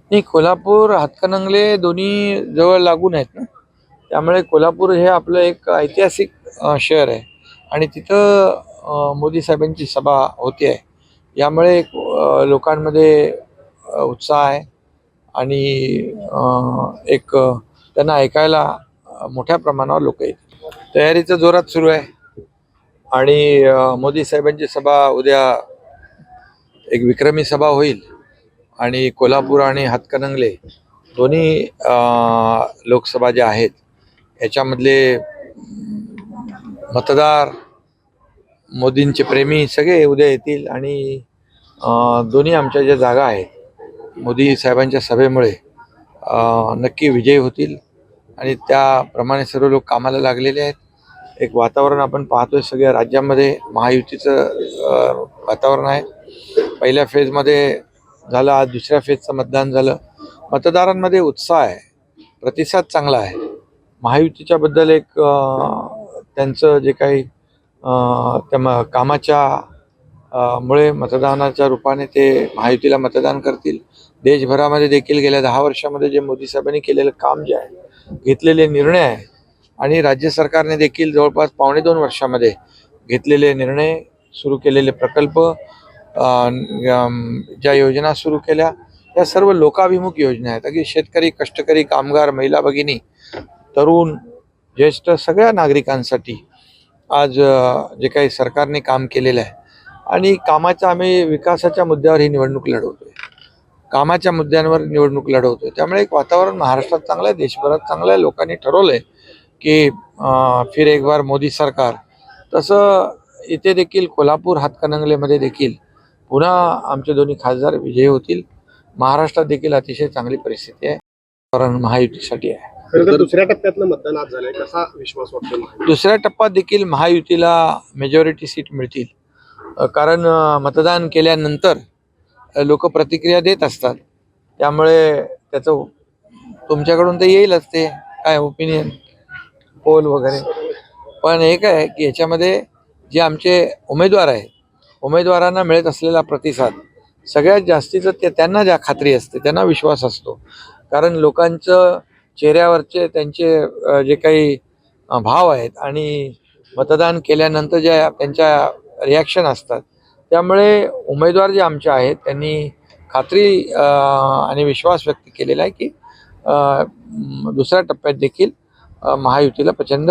नाही कोल्हापूर हातकणंगले दोन्ही जवळ लागून आहेत ना. त्यामुळे कोल्हापूर हे आपलं एक ऐतिहासिक शहर आहे. आणि तिथं मोदी साहेबांची सभा होते आहे. यामुळे एक, लोकांमध्ये उत्साह आहे. आणि एक त्यांना ऐकायला मोठ्या प्रमाणावर लोक येतील. तयारीचं जोरात सुरू आहे. आणि मोदी साहेबांची सभा उद्या एक विक्रमी सभा होईल. आणि कोल्हापूर आणि हातकणंगले दोन्ही लोकसभा ज्या आहेत याच्यामधले मतदार मोदींचे प्रेमी सगळे उद्या येतील आणि दोन्ही आमच्या ज्या जागा आहेत मोदी साहेबांच्या सभेमुळे नक्की विजयी होतील. आणि त्याप्रमाणे सर्व लोक कामाला लागलेले आहेत. एक वातावरण आपण पाहतोय सगळ्या राज्यामध्ये महायुतीचं वातावरण आहे. पहिल्या फेजमध्ये झालं आज दुसऱ्या फेजचं मतदान झालं. मतदारांमध्ये उत्साह आहे. प्रतिसाद चांगला आहे. महायुतीच्या बद्दल एक त्यांचं जे काही त्या म- कामाच्या मुळे मतदानाच्या रूपाने ते महायुतीला मतदान करतील. देशभरामध्ये देखील गेल्या दहा वर्षामध्ये जे मोदी साहेबांनी केलेलं काम जे आहे घेतलेले निर्णय आहे आणि राज्य सरकारने देखील जवळपास पावणे दोन वर्षामध्ये घेतलेले निर्णय सुरू केलेले प्रकल्प ज्या योजना सुरू केल्या या सर्व लोकाभिमुख योजना आहेत. अगदी शेतकरी कष्टकरी कामगार महिला भगिनी तरुण ज्येष्ठ सगळ्या नागरिकांसाठी आज जे काही सरकारने काम केलेलं आहे. आणि कामाच्या आम्ही विकासाच्या मुद्द्यावर ही निवडणूक लढवतोय. कामाच्या मुद्द्यांवर निवडणूक लढवतोय. त्यामुळे एक वातावरण महाराष्ट्रात चांगलं आहे देशभरात चांगलं आहे. लोकांनी ठरवलंय की फिर एक बार मोदी सरकार. तसं इथे देखील कोल्हापूर हातकणंगलेमध्ये देखील पुन्हा आमचे दोन्ही खासदार विजयी होतील. महाराष्ट्रात देखील अतिशय चांगली परिस्थिती आहे. कारण महायुतीसाठी आहे. दुसऱ्या टप्प्यातलं मतदान आज झालंय. कसा विश्वास वाटतो? दुसऱ्या टप्प्यात देखील महायुतीला मेजॉरिटी सीट मिळतील. कारण मतदान केल्यानंतर लोक प्रतिक्रिया देत असतात. त्यामुळे त्याचं तुमच्याकडून तर येईलच ते. काय ओपिनियन पोल वगैरे. पण एक आहे की याच्यामध्ये जे आमचे उमेदवार आहेत उमेदवारांना मिळत असलेला प्रतिसाद सगळ्यात जास्तीचं ते त्यांना ज्या खात्री असते त्यांना विश्वास असतो. कारण लोकांचं चेहऱ्यावरचे त्यांचे जे काही भाव आहेत आणि मतदान केल्यानंतर ज्या त्यांच्या रिॲक्शन असतात त्यामुळे उमेदवार जे आमचे आहेत त्यांनी खात्री आणि विश्वास व्यक्त केलेला आहे की दुसऱ्या टप्प्यात देखील महायुतीला प्रचंड